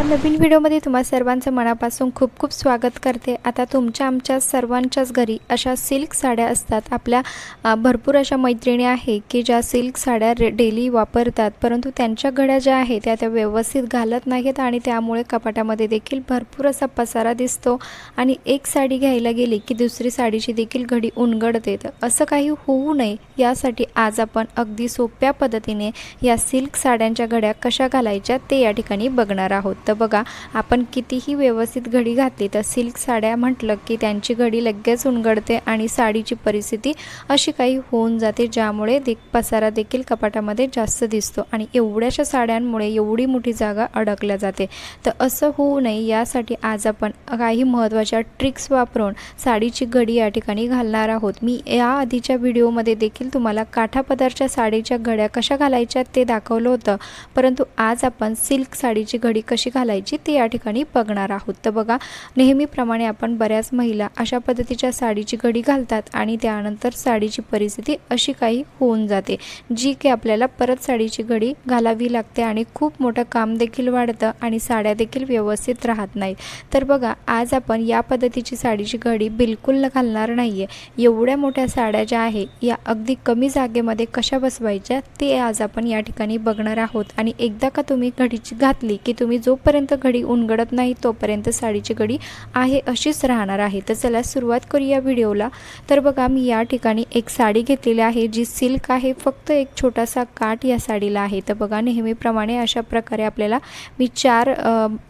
एका नवीन व्हिडिओमध्ये तुम्हा सर्वांचं मनापासून खूप खूप स्वागत करते. आता तुमच्या आमच्या सर्वांच्याच घरी अशा सिल्क साड्या असतात. आपल्या भरपूर अशा मैत्रिणी आहे की ज्या सिल्क साड्या रे डेली वापरतात. परंतु त्यांच्या घड्या ज्या आहेत त्या त्या व्यवस्थित घालत नाहीत आणि त्यामुळे कपाटामध्ये देखील भरपूर असा पसारा दिसतो आणि एक साडी घ्यायला गेली की दुसरी साडीची देखील घडी उनगडते. तर असं काही होऊ नये. यासाठी आज आपण अगदी सोप्या पद्धतीने या सिल्क साड्यांच्या घड्या कशा घालायच्या ते या ठिकाणी बघणार आहोत. तर बघा आपण कितीही व्यवस्थित घडी घातली तर सिल्क साड्या म्हटलं की त्यांची घडी लगेच उणगडते आणि साडीची परिस्थिती अशी काही होऊन जाते ज्यामुळे दे पसारा देखील कपाटामध्ये जास्त दिसतो आणि एवढ्याशा साड्यांमुळे एवढी मोठी जागा अडकल्या जाते. तर असं होऊ नये यासाठी आज आपण काही महत्त्वाच्या ट्रिक्स वापरून साडीची घडी या ठिकाणी घालणार आहोत. मी या आधीच्या व्हिडिओमध्ये देखील तुम्हाला काठापदारच्या साडीच्या घड्या कशा घालायच्या ते दाखवलं होतं परंतु आज आपण सिल्क साडीची घडी कशी घालायची ते या ठिकाणी बघणार आहोत. तर बघा नेहमीप्रमाणे आपण बऱ्याच महिला अशा पद्धतीच्या साडीची घडी घालतात आणि त्यानंतर साडीची परिस्थिती अशी काही होऊन जाते जी की आपल्याला परत साडीची घडी घालावी लागते आणि खूप मोठं काम देखील वाढतं आणि साड्या देखील व्यवस्थित राहत नाहीत. तर बघा आज आपण या पद्धतीची साडीची घडी बिलकुल घालणार नाही आहे एवढ्या मोठ्या साड्या ज्या आहे या अगदी कमी जागेमध्ये कशा बसवायच्या ते आज आपण या ठिकाणी बघणार आहोत. आणि एकदा का तुम्ही घडीची घातली की तुम्ही जोपर्यंत घडी उणगडत नाही तोपर्यंत साडीची घडी आहे अशीच राहणार आहे. तर चला सुरुवात करूया व्हिडिओला. तर बघा मी या ठिकाणी एक साडी घेतलेली आहे जी सिल्क आहे. फक्त एक छोटासा काठ या साडीला आहे. तर बघा नेहमीप्रमाणे अशा प्रकारे आपल्याला मी चार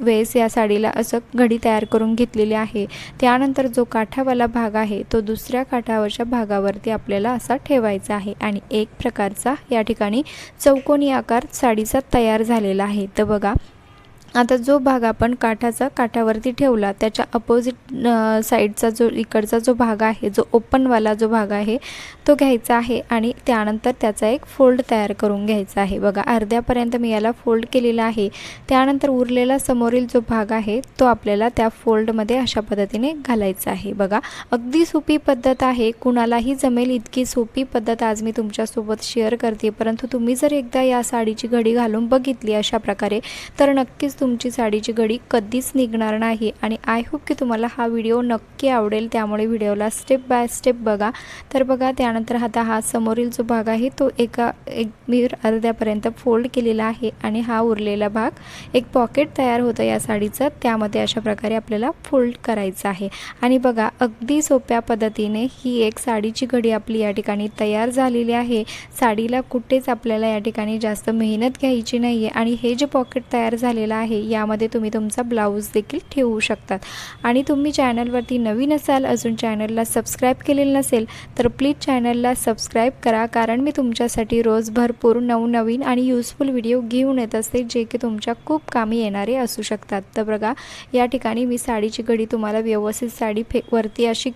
वेळेस या साडीला असं घडी तयार करून घेतलेली आहे. त्यानंतर जो काठावाला भाग आहे तो दुसऱ्या काठावरच्या भागावरती आपल्याला असा ठेवायचा आहे. आणि एक प्रकारचा या ठिकाणी चौकोनी आकार साडीचा तयार झालेला आहे. तर बघा आता जो भाग आपण काठाचा काठावरती ठेवला त्याच्या अपोजिट साईडचा जो इकडचा जो भाग आहे जो ओपनवाला जो भाग आहे तो घ्यायचा आहे आणि त्यानंतर त्याचा एक फोल्ड तयार करून घ्यायचा आहे. बघा अर्ध्यापर्यंत मी याला फोल्ड केलेला आहे. त्यानंतर उरलेला समोरील जो भाग आहे तो आपल्याला त्या फोल्डमध्ये अशा पद्धतीने घालायचा आहे. बघा अगदी सोपी पद्धत आहे. कुणालाही जमेल इतकी सोपी पद्धत आज मी तुमच्यासोबत शेअर करते. परंतु तुम्ही जर एकदा या साडीची घडी घालून बघितली अशा प्रकारे तर नक्कीच तुमची साडीची घडी कधीच निघणार नाही आणि आय होप की तुम्हाला हा व्हिडिओ नक्की आवडेल. त्यामुळे व्हिडिओला स्टेप बाय स्टेप बघा. तर बघा त्यानंतर आता हा समोरील जो भाग आहे. तो एका एक मीर अर्ध्यापर्यंत फोल्ड केलेला आहे आणि हा उरलेला भाग एक पॉकेट तयार होतं या साडीचं. त्यामध्ये अशा प्रकारे आपल्याला फोल्ड करायचं आहे. आणि बघा अगदी सोप्या पद्धतीने ही एक साडीची घडी आपली या ठिकाणी तयार झालेली आहे. साडीला कुठेच आपल्याला या ठिकाणी जास्त मेहनत घ्यायची नाही आहे आणि हे जे पॉकेट तयार झालेलं आहे यामध्ये तुम्ही तुमचा ब्लाऊज देखील ठेवू शकतात. आणि तुम्ही चॅनलवरती नवीन असाल अजून चॅनलला सबस्क्राईब केलेलं नसेल तर प्लीज चॅनलला सबस्क्राईब करा कारण मी तुमच्यासाठी रोज भरपूर नवनवीन आणि युजफुल व्हिडिओ घेऊन येत असते जे की तुमच्या खूप कामी येणारे असू शकतात. तर बघा या ठिकाणी मी साडीची घडी तुम्हाला व्यवस्थित साडी फे वरती अशी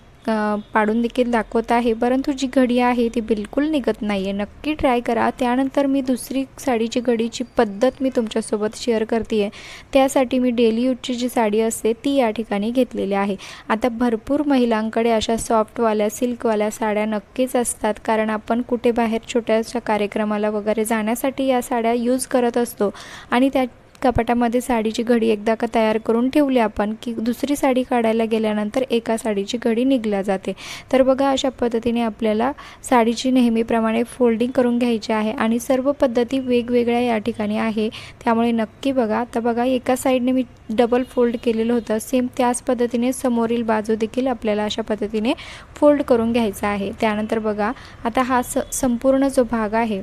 पाडून देखील दाखवत आहे. परंतु जी घडी आहे ती बिलकुल निघत नाही आहे नक्की ट्राय करा. त्यानंतर मी दुसरी साडीची घडीची पद्धत मी तुमच्यासोबत शेअर करते आहे त्यासाठी मी डेली यूजची जी साडी असते ती या ठिकाणी घेतलेली आहे. आता भरपूर महिलांकडे अशा सॉफ्टवाल्या सिल्कवाल्या साड्या नक्कीच असतात. कारण आपण कुठे बाहेर छोट्याशा कार्यक्रमाला वगैरे जाण्यासाठी या साड्या यूज करत असतो. आणि त्या कपाटामध्ये साडीची घडी एकदा का तयार करून ठेवली आपण की दुसरी साडी काढायला गेल्यानंतर एका साडीची घडी निघल्या जाते. तर बघा अशा पद्धतीने आपल्याला साडीची नेहमीप्रमाणे फोल्डिंग करून घ्यायची आहे आणि सर्व पद्धती वेगवेगळ्या या ठिकाणी आहे. त्यामुळे नक्की बघा. तर बघा एका साईडने मी डबल फोल्ड केलेलं होतं. सेम त्याच पद्धतीने समोरील बाजू देखील आपल्याला अशा पद्धतीने फोल्ड करून घ्यायचा आहे. त्यानंतर बघा आता हा स संपूर्ण जो भाग आहे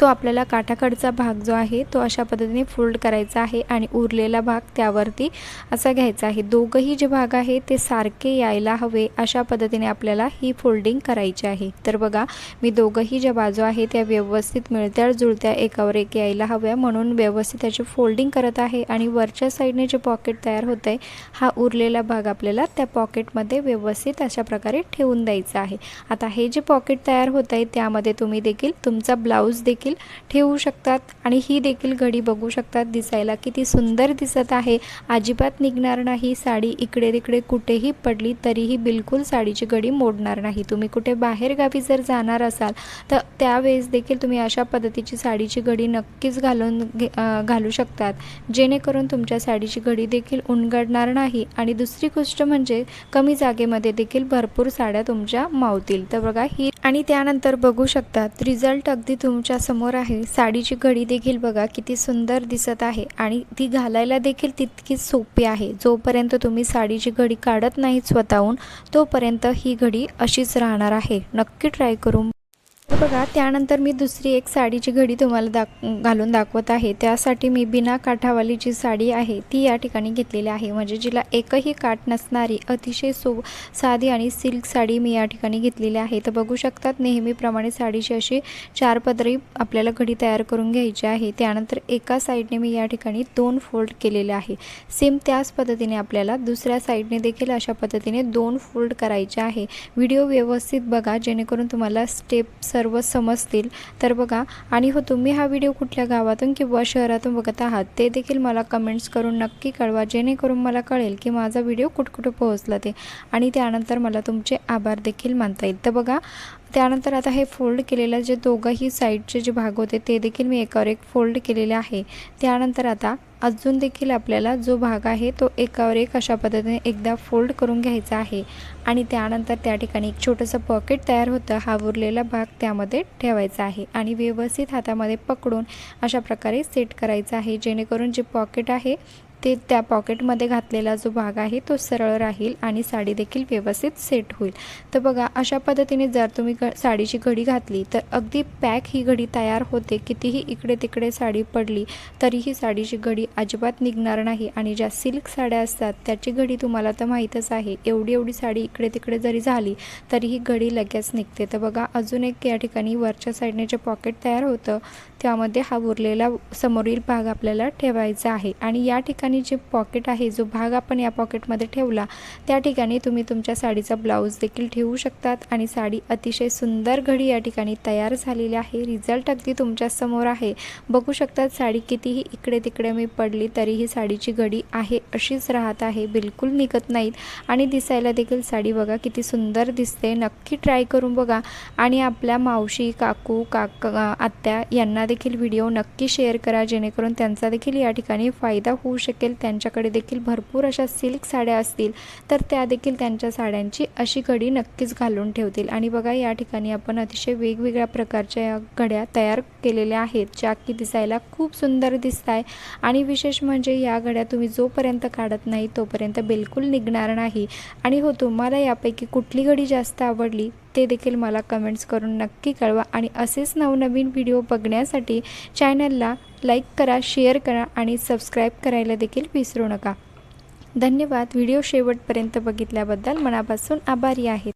तो आपल्याला काठाकडचा भाग जो आहे तो अशा पद्धतीने फोल्ड करायचा आहे आणि उरलेला भाग त्यावरती असा घ्यायचा आहे. दोघंही जे भाग आहे ते सारखे यायला हवे अशा पद्धतीने आपल्याला ही फोल्डिंग करायची आहे. तर बघा मी दोघंही ज्या बाजू आहे त्या व्यवस्थित मिळत्या जुळत्या एकावर एक यायला हव्या. म्हणून व्यवस्थित त्याची फोल्डिंग करत आहे आणि वरच्या साईडने जे पॉकेट तयार होत आहे हा उरलेला भाग आपल्याला त्या पॉकेटमध्ये व्यवस्थित अशा प्रकारे ठेवून द्यायचा आहे. आता हे जे पॉकेट तयार होत आहे त्यामध्ये तुम्ही देखील तुमचा ब्लाऊज देखील देखील ठेवू शकतात आणि ही देखील घडी बघू शकतात दिसायला किती सुंदर दिसत आहे. अजिबात निघणार नाही. साडी इकडे तिकडे कुठेही पडली तरीही बिलकुल साडीची घडी मोडणार नाही. तुम्ही कुठे बाहेरगावी जर जाणार असाल तर त्यावेळेस देखील तुम्ही अशा पद्धतीची साडीची घडी नक्कीच घालून घे घालू शकतात. जेणेकरून तुमच्या साडीची घडी देखील उणगडणार नाही. आणि दुसरी गोष्ट म्हणजे कमी जागेमध्ये देखील भरपूर साड्या तुमच्या मावतील. तर बघा ही आणि त्यानंतर बघू शकतात. रिझल्ट अगदी तुमच्या समोर आहे. साडीची घडी देखील बघा किती सुंदर दिसत आहे आणि ती घालायला देखील तितकीच सोपी आहे. जोपर्यंत तुम्ही साडीची घडी काढत नाहीत स्वतःहून तोपर्यंत ही घडी अशीच राहणार आहे. नक्की ट्राय करून तर बघा त्यानंतर मी दुसरी एक साडीची घडी तुम्हाला दाख घालून दाखवत आहे. त्यासाठी मी बिना काठावाली जी साडी आहे ती या ठिकाणी घेतलेली आहे. म्हणजे जिला एकही काठ नसणारी अतिशय सो साधी आणि सिल्क साडी मी या ठिकाणी घेतलेली आहे. तर बघू शकतात नेहमीप्रमाणे साडीची अशी चार पदरी आपल्याला घडी तयार करून घ्यायची आहे. त्यानंतर एका साईडने मी या ठिकाणी दोन फोल्ड केलेले आहे. सेम त्याच पद्धतीने आपल्याला दुसऱ्या साईडने देखील अशा पद्धतीने दोन फोल्ड करायचे आहे. व्हिडिओ व्यवस्थित बघा जेणेकरून तुम्हाला स्टेप्स सर्व समजतील. तर बघा आणि हो तुम्ही हा व्हिडिओ कुठल्या गावातून किंवा शहरातून बघत आहात ते देखील मला कमेंट्स करून नक्की कळवा जेणेकरून मला कळेल की माझा व्हिडिओ कुठकुठं पोहोचला ते. आणि त्यानंतर मला तुमचे आभार देखील मानता येईल. तर बघा त्यानंतर आता हे फोल्ड केलेलं जे दोघंही साईडचे जे भाग होते ते देखील मी एकावर एक फोल्ड केलेले आहे. त्यानंतर आता अजून देखील आपल्याला जो भाग आहे तो एकावर एक अशा पद्धतीने एकदा फोल्ड करून घ्यायचा आहे. आणि त्यानंतर त्या ठिकाणी एक छोटंसं पॉकेट तयार होतं हा उरलेला भाग त्यामध्ये ठेवायचा आहे. आणि व्यवस्थित हातामध्ये पकडून अशा प्रकारे सेट करायचा आहे जेणेकरून जे पॉकेट आहे ते त्या पॉकेटमध्ये घातलेला जो भाग आहे तो सरळ राहील आणि साडी देखील व्यवस्थित सेट होईल. तर बघा अशा पद्धतीने जर तुम्ही ग साडीची घडी घातली तर अगदी पॅक ही घडी तयार होते. कितीही इकडे तिकडे साडी पडली तरीही साडीची घडी अजिबात निघणार नाही. आणि ज्या सिल्क साड्या असतात त्याची घडी तुम्हाला तर माहीतच आहे. एवढी एवढी साडी इकडे तिकडे जरी झाली तरीही घडी लगेच निघते. तर बघा अजून एक या ठिकाणी वरच्या साईडने जे पॉकेट तयार होतं त्यामध्ये हा उरलेला समोरील भाग आपल्याला ठेवायचा आहे. आणि या ठिकाणी जे पॉकेट आहे जो भाग आपण या पॉकेटमध्ये ठेवला त्या ठिकाणी तुम्ही तुमच्या साडीचा ब्लाऊज देखील ठेवू शकतात. आणि साडी अतिशय सुंदर घडी या ठिकाणी तयार झालेली आहे. रिझल्ट अगदी तुमच्यासमोर आहे. बघू शकतात साडी कितीही इकडे तिकडे मी पडली तरीही साडीची घडी आहे अशीच राहत आहे. बिलकुल निघत नाहीत. आणि दिसायला देखील साडी बघा किती सुंदर दिसते. नक्की ट्राय करून बघा. आणि आपल्या मावशी काकू काक आत्या यांना देखील व्हिडिओ नक्की शेअर करा जेणेकरून त्यांचा देखील या ठिकाणी फायदा होऊ शकेल त्यांच्याकडे देखील भरपूर अशा सिल्क साड्या असतील तर त्या देखील त्यांच्या साड्यांची अशी घडी नक्कीच घालून ठेवतील. आणि बघा या ठिकाणी आपण अतिशय वेगवेगळ्या प्रकारच्या या घड्या तयार केलेल्या आहेत ज्या की दिसायला खूप सुंदर दिसत आहे आणि विशेष म्हणजे या घड्या तुम्ही जोपर्यंत काढत नाही तोपर्यंत बिलकुल निघणार नाही. आणि हो तुम्हाला यापैकी कुठली घडी जास्त आवडली? ते देखील मला कमेंट्स करून नक्की कळवा. आणि असेच नवनवीन व्हिडिओ बघण्यासाठी चॅनलला लाईक करा शेअर करा आणि सबस्क्राईब करायला देखील विसरू नका. धन्यवाद. व्हिडिओ शेवटपर्यंत बघितल्याबद्दल मनापासून आभारी आहेत